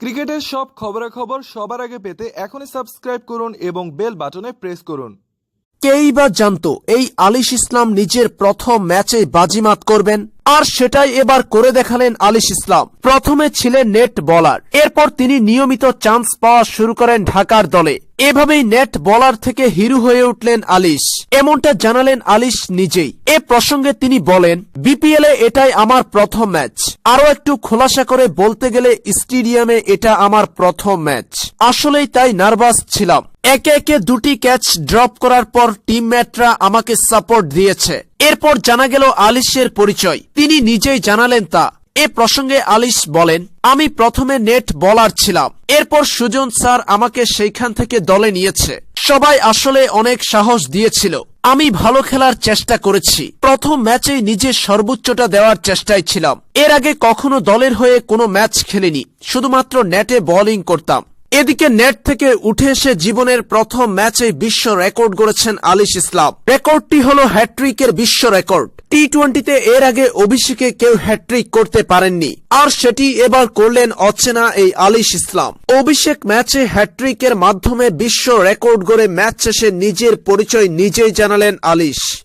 ক্রিকেটের সব খবরাখবর সবার আগে পেতে এখনই সাবস্ক্রাইব করুন এবং বেল বাটনে প্রেস করুন। কেই বা জানত এই আলিশ ইসলাম নিজের প্রথম ম্যাচে বাজিমাত করবেন? আর সেটাই এবার করে দেখালেন আলিশ ইসলাম। প্রথমে ছিলেন নেট বলার। এরপর তিনি নিয়মিত চান্স পাওয়া শুরু করেন ঢাকার দলে। এভাবেই নেট বলার থেকে হিরু হয়ে উঠলেন আলিশ। এমনটা জানালেন আলিশ নিজেই। এ প্রসঙ্গে তিনি বলেন, বিপিএল এ এটাই আমার প্রথম ম্যাচ। আরও একটু খোলাসা করে বলতে গেলে স্টেডিয়ামে এটা আমার প্রথম ম্যাচ। আসলেই তাই নার্ভাস ছিলাম। একে একে দুটি ক্যাচ ড্রপ করার পর টিমমেটরা আমাকে সাপোর্ট দিয়েছে। এরপর জানা গেল আলিশের পরিচয়। তিনি নিজেই জানালেন তা। এ প্রসঙ্গে আলিশ বলেন, আমি প্রথমে নেট বলার ছিলাম। এরপর সুজন স্যার আমাকে সেইখান থেকে দলে নিয়েছে। সবাই আসলে অনেক সাহস দিয়েছিল। আমি ভালো খেলার চেষ্টা করেছি। প্রথম ম্যাচেই নিজের সর্বোচ্চটা দেওয়ার চেষ্টায় ছিলাম। এর আগে কখনো দলের হয়ে কোনো ম্যাচ খেলিনি। শুধুমাত্র নেটে বোলিং করতাম। এদিকে নেট থেকে উঠে এসে জীবনের প্রথম ম্যাচে বিশ্ব রেকর্ড গড়েছেন আলিশ ইসলাম। রেকর্ডটি হল হ্যাট্রিকের বিশ্ব রেকর্ড। টি টোয়েন্টিতে এর আগে অভিষেকে কেউ হ্যাট্রিক করতে পারেননি। আর সেটি এবার করলেন অচেনা এই আলিশ ইসলাম। অভিষেক ম্যাচে হ্যাট্রিকের মাধ্যমে বিশ্ব রেকর্ড গড়ে ম্যাচ শেষে নিজের পরিচয় নিজেই জানালেন আলিশ।